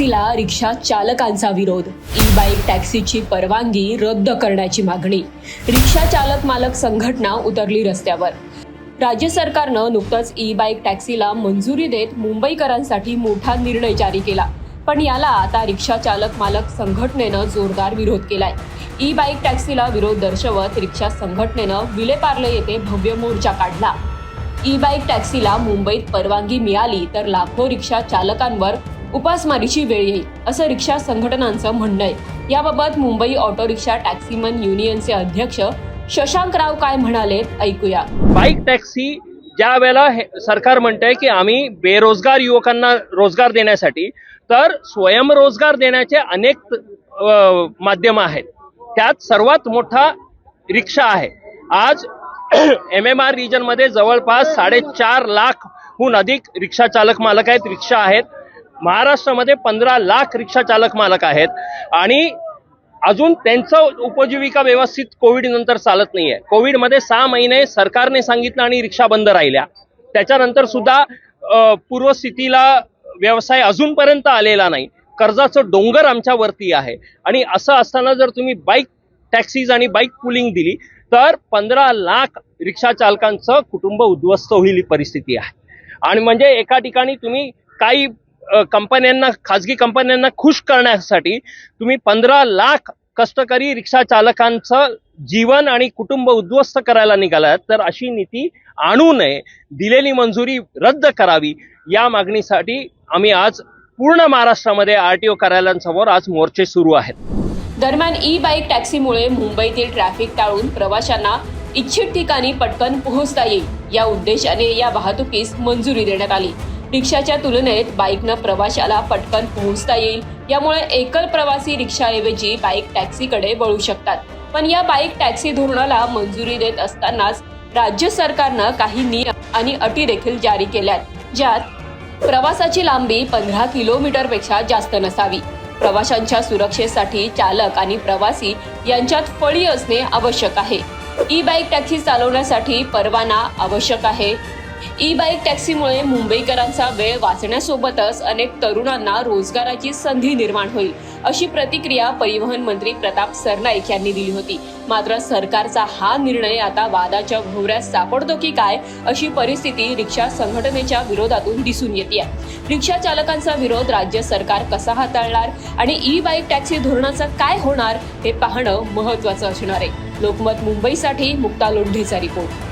टॅक्सीला रिक्षा चालकांचा विरोध. E bike टॅक्सीची परवानगी रद्द करण्याची मागणी. रिक्षा चालक मालक संघटना उतरली रस्त्यावर. राज्य सरकारनं नुकतंच ई बाईक टॅक्सीला मंजुरी देत मुंबईकरांसाठी मोठा निर्णय जारी केला. पण याला आता रिक्षा चालक मालक संघटनेनं जोरदार विरोध केलाय. ई बाईक टॅक्सीला विरोध दर्शवत रिक्षा संघटनेनं विलेपार्ले येथे भव्य मोर्चा काढला. ई बाईक टॅक्सीला मुंबईत परवानगी मिळाली तर लाखो रिक्षा चालकांवर उपासमारीची वेळ येईल असं रिक्षा संघटनांचं म्हणणं आहे. याबाबत मुंबई ऑटो रिक्षा टॅक्सीमन युनियनचे अध्यक्ष शशांकराव काय म्हणाले ऐकूया. बाईक टॅक्सी ज्या वेळेला हे सरकार म्हणतंय की आम्ही बेरोजगार युवकांना रोजगार देण्यासाठी तर स्वयंरोजगार देण्याचे अनेक माध्यम आहेत. त्यात सर्वात मोठा रिक्षा आहे. आज एम एम आर रिजनमध्ये जवळपास साडेचार लाखहून अधिक रिक्षा चालक मालक आहेत रिक्षा आहेत. महाराष्ट्रामध्ये पंधरा लाख रिक्षा चालक मालक आहेत आणि अजून त्यांचं उपजीविका व्यवस्थित कोविड नंतर चालत नाहीये. कोविडमध्ये सहा महिने सरकारने सांगितलं आणि रिक्षा बंद राहिल्या. त्याच्यानंतर सुद्धा पूर्वस्थितीला व्यवसाय अजूनपर्यंत आलेला नाही. कर्जाचं डोंगर आमच्यावरती आहे. आणि असं असताना जर तुम्ही बाईक टॅक्सीज आणि बाईक पुलिंग दिली तर पंधरा लाख रिक्षा चालकांचं कुटुंब उद्ध्वस्त होईल ही परिस्थिती आहे. आणि म्हणजे एका ठिकाणी तुम्ही काही कंपन्यांना खाजगी कंपन्यांना खुश करण्यासाठी तुम्ही पंधरा लाख कष्टकरी रिक्षा चालकांचं जीवन आणि कुटुंब उद्ध्वस्त करायला निघालात. तर अशी नीती आणू नये. दिलेली मंजुरी रद्द करावी. या मागणीसाठी आम्ही आज पूर्ण महाराष्ट्रामध्ये आर टी ओ कार्यालयांसमोर आज मोर्चे सुरू आहेत. दरम्यान ई बाईक टॅक्सीमुळे मुंबईतील ट्रॅफिक टाळून प्रवाशांना इच्छित ठिकाणी पटकन पोहोचता येईल. या उद्देशाने या वाहतुकीस मंजुरी देण्यात आली. रिक्षाच्या तुलनेत बाईकनं प्रवाशाला पटकन पोहोचता येईल. यामुळे एकल प्रवासी रिक्षाऐवजी बाईक टॅक्सीकडे वळू शकतात. पण या बाईक टॅक्सी धोरणाला मंजुरी देत असतानाच राज्य सरकारनं काही नियम आणि अटी देखील जारी केल्यात ज्यात प्रवासाची लांबी पंधरा किलोमीटरपेक्षा जास्त नसावी. प्रवाशांच्या सुरक्षेसाठी चालक आणि प्रवासी यांच्यात फळी असणे आवश्यक आहे. ई बाईक टॅक्सी चालवण्यासाठी परवाना आवश्यक आहे. ई बाईक टॅक्सीमुळे मुंबईकरांचा वेळ वाचण्यासोबतच अनेक तरुणांना रोजगाराची संधी निर्माण होईल अशी प्रतिक्रिया परिवहन मंत्री प्रताप सरनाईक यांनी दिली होती. मात्र सरकारचा हा निर्णय आता वादाच्या भोवऱ्यात सापडतो की काय अशी परिस्थिती रिक्षा संघटनेच्या विरोधातून दिसून येते रिक्षा चालकांचा विरोध राज्य सरकार कसा हाताळणार आणि ई बाईक टॅक्सी धोरणाचं काय होणार हे पाहणं महत्वाचं असणार आहे. लोकमत मुंबईसाठी मुक्ता लोंढेचा रिपोर्ट.